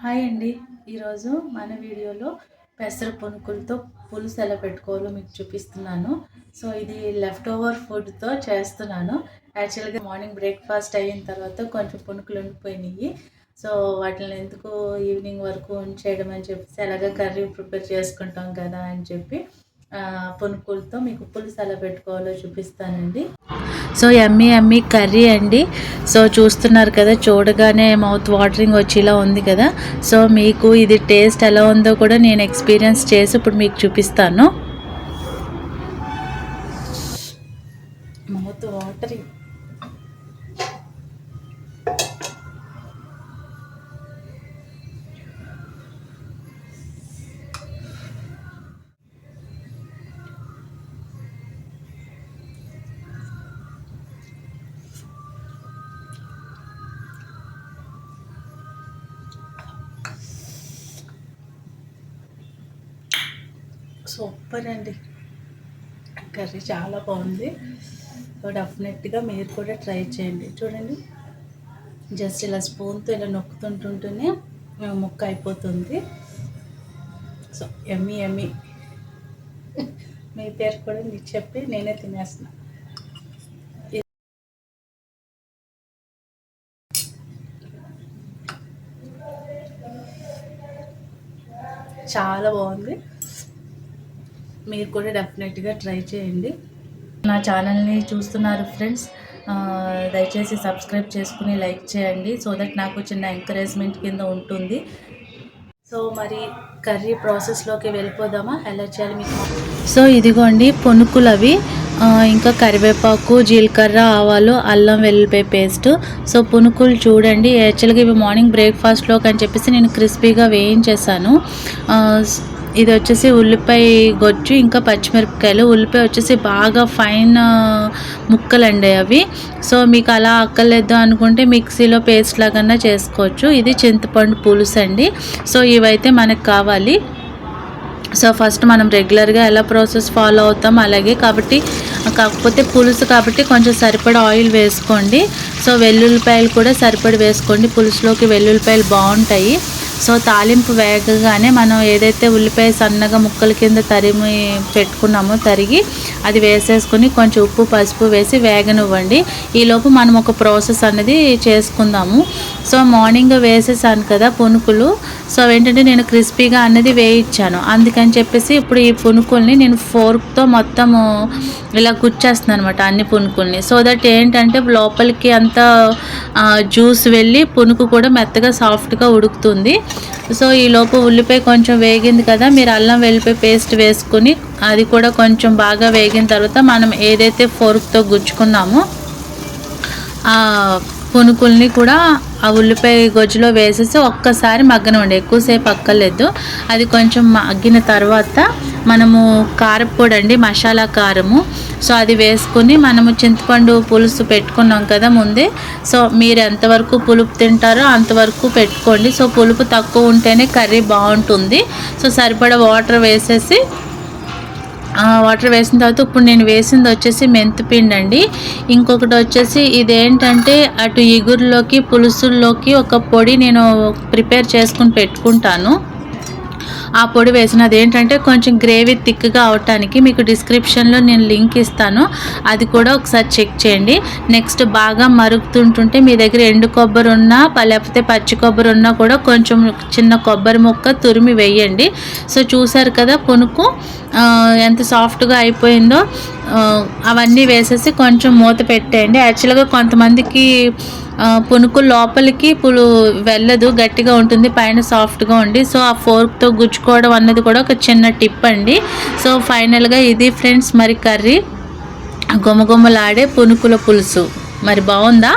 Hi అండి. ఈరోజు మన వీడియోలో పెసర పునుకులతో పులుసు ఎలా పెట్టుకోవాలో మీకు చూపిస్తున్నాను. సో ఇది లెఫ్ట్ ఓవర్ ఫుడ్తో చేస్తున్నాను. యాక్చువల్గా మార్నింగ్ బ్రేక్ఫాస్ట్ అయిన తర్వాత కొంచెం పునుకులు ఉండిపోయినాయి. సో వాటిని ఎందుకు ఈవినింగ్ వరకు ఉంచేయడం అని చెప్పేసి అలాగే కర్రీ ప్రిపేర్ చేసుకుంటాం కదా అని చెప్పి పునుకులతో మీకు పులుసు ఎలా పెట్టుకోవాలో చూపిస్తానండి. సో ఎమ్మి ఎమ్మీ కర్రీ అండి. సో చూస్తున్నారు కదా చూడగానే మౌత్ వాటరింగ్ వచ్చేలా ఉంది కదా. సో మీకు ఇది టేస్ట్ ఎలా ఉందో కూడా నేను ఎక్స్పీరియన్స్ చేసి ఇప్పుడు మీకు చూపిస్తాను. సూపర్ అండి కర్రీ చాలా బాగుంది. సో డెఫినెట్గా మీరు కూడా ట్రై చేయండి. చూడండి. జస్ట్ ఇలా స్పూన్తో ఇలా నొక్కుతుంటుంటేనే ముక్క అయిపోతుంది. సో ఎమ్మి ఎమ్మి. మీ పేరు కూడా మీకు చెప్పి నేనే తినేస్తున్నా. చాలా బాగుంది. మీరు కూడా డెఫినెట్గా ట్రై చేయండి. నా ఛానల్ని చూస్తున్నారు ఫ్రెండ్స్ దయచేసి సబ్స్క్రైబ్ చేసుకుని లైక్ చేయండి సో దట్ నాకు చిన్న ఎంకరేజ్మెంట్ కింద ఉంటుంది. సో మరి కర్రీ ప్రాసెస్లోకి వెళ్ళిపోదామా? ఎలా చేయాలి మీకు? సో ఇదిగోండి పునుకులు అవి. ఇంకా కరివేపాకు జీలకర్ర ఆవాలు అల్లం వెల్లిపాయ పేస్ట్. సో పునుకులు చూడండి. యాక్చువల్గా ఇవి మార్నింగ్ బ్రేక్ఫాస్ట్లోకి అని చెప్పేసి నేను క్రిస్పీగా వేయించేసాను ఇది వచ్చేసి ఉల్లిపాయ గొజ్జు ఇంకా పచ్చిమిరపకాయలు. ఉల్లిపాయ వచ్చేసి బాగా ఫైన్ ముక్కలండి అవి. సో మీకు అలా అక్కర్లేదు అనుకుంటే మిక్సీలో పేస్ట్ లాగన్నా చేసుకోవచ్చు. ఇది చింతపండు పులుసు అండి. సో ఇవైతే మనకు కావాలి. సో ఫస్ట్ మనం రెగ్యులర్గా ఎలా ప్రాసెస్ ఫాలో అవుతాం అలాగే కాబట్టి కాకపోతే పులుసు కాబట్టి కొంచెం సరిపడా ఆయిల్ వేసుకోండి. సో వెల్లుల్లిపాయలు కూడా సరిపడి వేసుకోండి. పులుసులోకి వెల్లుల్లిపాయలు బాగుంటాయి. సో తాలింపు వేగగానే మనం ఏదైతే ఉల్లిపాయ సన్నగా ముక్కల కింద తరిమి పెట్టుకున్నామో తరిగి అది వేసేసుకొని కొంచెం ఉప్పు పసుపు వేసి వేగనివ్వండి. ఈలోపు మనం ఒక ప్రాసెస్ అనేది చేసుకుందాము. సో మార్నింగ్ వేసేసాను కదా పునుకులు. సో ఏంటంటే నేను క్రిస్పీగా అన్నది వేయించాను. అందుకని చెప్పేసి ఇప్పుడు ఈ పునుకుల్ని నేను ఫోర్క్తో మొత్తము ఇలా కుచ్చేస్తున్నాను అనమాట అన్ని పునుకుల్ని. సో దట్ ఏంటంటే లోపలికి అంత జ్యూస్ వెళ్ళి పునుకు కూడా మెత్తగా సాఫ్ట్గా ఉడుకుతుంది. సో ఈలోపు ఉల్లిపాయ కొంచెం వేగింది కదా మీరు అల్లం వెల్లిపాయ పేస్ట్ వేసుకుని అది కూడా కొంచెం బాగా వేగిన తర్వాత మనం ఏదైతే ఫోర్క్తో గుచ్చుకున్నామో ఆ పునుకుల్ని కూడా ఆ ఉల్లిపాయ గొజ్జులో వేసేసి ఒక్కసారి మగ్గనివ్వండి. ఎక్కువసేపు అక్కర్లేదు. అది కొంచెం మగ్గిన తర్వాత మనము కారపొడి అండి మసాలా కారము. సో అది వేసుకుని మనము చింతపండు పులుసు పెట్టుకున్నాం కదా ముందే. సో మీరు ఎంతవరకు పులుపు తింటారో అంతవరకు పెట్టుకోండి. సో పులుపు తక్కువ ఉంటేనే కర్రీ బాగుంటుంది. సో సరిపడా వాటర్ వేసేసి వాటర్ వేసిన తర్వాత ఇప్పుడు నేను వేసింది వచ్చేసి మెంతిపిండి అండి. ఇంకొకటి వచ్చేసి ఇదేంటంటే అటు ఇగురులోకి పులుసుల్లోకి ఒక పొడి నేను ప్రిపేర్ చేసుకుని పెట్టుకుంటాను. ఆ పొడి వేసినది ఏంటంటే కొంచెం గ్రేవీ థిక్గా అవటానికి మీకు డిస్క్రిప్షన్లో నేను లింక్ ఇస్తాను. అది కూడా ఒకసారి చెక్ చేయండి. నెక్స్ట్ బాగా మరుగుతుంటుంటే మీ దగ్గర ఎండు కొబ్బరి ఉన్నా లేకపోతే పచ్చి కొబ్బరి ఉన్నా కూడా కొంచెం చిన్న కొబ్బరి ముక్క తురిమి వేయండి. సో చూసారు కదా పునుకు ఎంత సాఫ్ట్గా అయిపోయిందో అవన్నీ వేసేసి కొంచెం మూత పెట్టేయండి. యాక్చువల్గా కొంతమందికి పునుకు లోపలికి పులు వెళ్ళదు గట్టిగా ఉంటుంది పైన సాఫ్ట్గా ఉండి. సో ఆ ఫోర్క్తో గుచ్చుకోవడం అన్నది కూడా ఒక చిన్న టిప్ అండి. సో ఫైనల్గా ఇది ఫ్రెండ్స్ మరి కర్రీ. గుమగుమలాడే పునుకుల పులుసు. మరి బాగుందా?